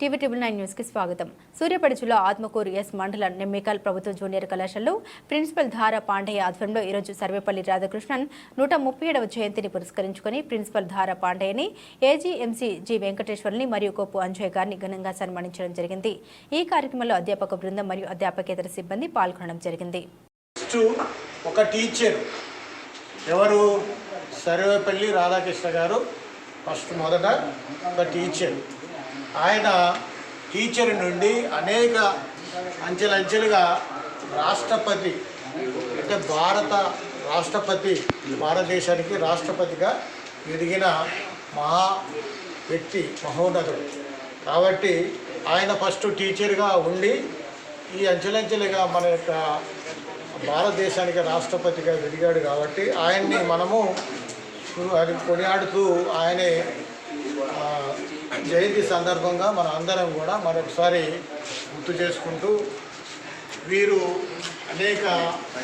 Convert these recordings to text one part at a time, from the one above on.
TV triple nine న్యూస్కి స్వాగతం. సూర్యాపేట జిల్లా ఆత్మకూరు ఎస్ మండల నిమ్మికల్ ప్రభుత్వ జూనియర్ కళాశాలలో ప్రిన్సిపల్ ధార పాండయ్య ఆధ్వర్యంలో ఈరోజు సర్వేపల్లి రాధాకృష్ణన్ నూట ముప్పై ఏడవ జయంతిని పురస్కరించుకొని ప్రిన్సిపల్ ధార పాండయ్యని ఏజీఎంసీ జి వెంకటేశ్వర్ని మరియు కొప్పు అంజయ్ గారిని ఘనంగా సన్మానించడం జరిగింది. ఈ కార్యక్రమంలో అధ్యాపక బృందం మరియు అధ్యాపకేతర సిబ్బంది పాల్గొనడం జరిగింది. ఒక టీచర్ ఎవరు? సర్వేపల్లి రాధాకృష్ణ గారు. ఫస్ట్ మొదట ఒక టీచర్. ఆయన టీచర్ నుండి అనేక అంచెలంచెలుగా రాష్ట్రపతి అంటే భారత రాష్ట్రపతి భారతదేశానికి రాష్ట్రపతిగా ఎదిగిన మహా వ్యక్తి మహోన్నతుడు. కాబట్టి ఆయన ఫస్ట్ టీచర్గా ఉండి ఈ అంచెలంచెలుగా మన యొక్క భారతదేశానికి రాష్ట్రపతిగా ఎదిగాడు కాబట్టి ఆయన్ని మనము అది కొనియాడుతూ ఆయనే జయంతి సందర్భంగా మన అందరం కూడా మరొకసారి గుర్తు చేసుకుంటూ వీరు అనేక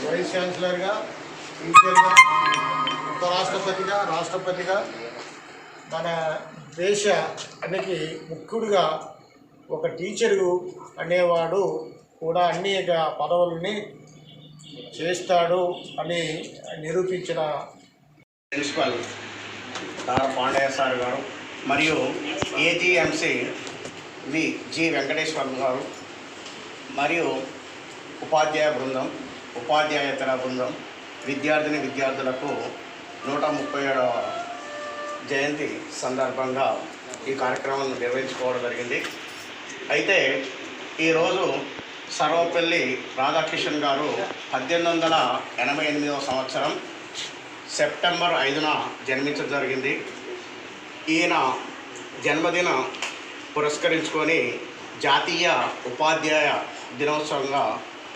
వైస్ ఛాన్సలర్గా టీచర్గా ఉపరాష్ట్రపతిగా రాష్ట్రపతిగా మన దేశానికి ముఖ్యుడిగా ఒక టీచరు అనేవాడు కూడా అనేక పదవుల్ని చేస్తాడు అని నిరూపించిన ప్రిన్సిపల్ తారా పాండయ్య సార్ గారు. మరియు ఏజీఎంసీ వి జి వెంకటేశ్వర్ గారు మరియు ఉపాధ్యాయ బృందం ఉపాధ్యాయేతర బృందం విద్యార్థిని విద్యార్థులకు నూట ముప్పై ఏడవ జయంతి సందర్భంగా ఈ కార్యక్రమాన్ని నిర్వహించుకోవడం జరిగింది. అయితే ఈరోజు సర్వపల్లి రాధాకిషన్ గారు పద్దెనిమిది వందల ఎనభై ఎనిమిదవ సంవత్సరం సెప్టెంబర్ ఐదున జన్మించడం జరిగింది. ఈయన జన్మదిన పురస్కరించుకొని జాతీయ ఉపాధ్యాయ దినోత్సవంగా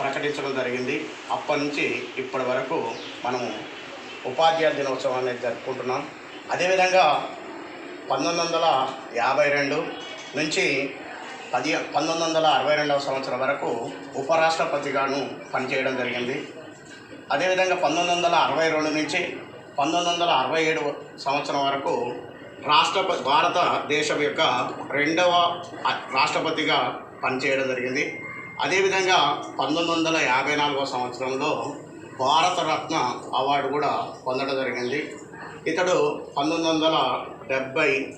ప్రకటించడం జరిగింది. అప్పటి నుంచి ఇప్పటి వరకు మనము ఉపాధ్యాయ దినోత్సవం అనేది జరుపుకుంటున్నాం. అదేవిధంగా పంతొమ్మిది వందల యాభై రెండు నుంచి పది పంతొమ్మిది వందల అరవై రెండవ సంవత్సరం వరకు ఉపరాష్ట్రపతిగాను పనిచేయడం జరిగింది. అదేవిధంగా పంతొమ్మిది వందల అరవై రెండు నుంచి పంతొమ్మిది వందల అరవై ఏడు సంవత్సరం వరకు రాష్ట్రపతి భారతదేశం యొక్క రెండవ రాష్ట్రపతిగా పనిచేయడం జరిగింది. అదేవిధంగా పంతొమ్మిది వందల యాభై నాలుగవ సంవత్సరంలో భారతరత్న అవార్డు కూడా పొందడం జరిగింది. ఇతడు పంతొమ్మిది వందల డెబ్భై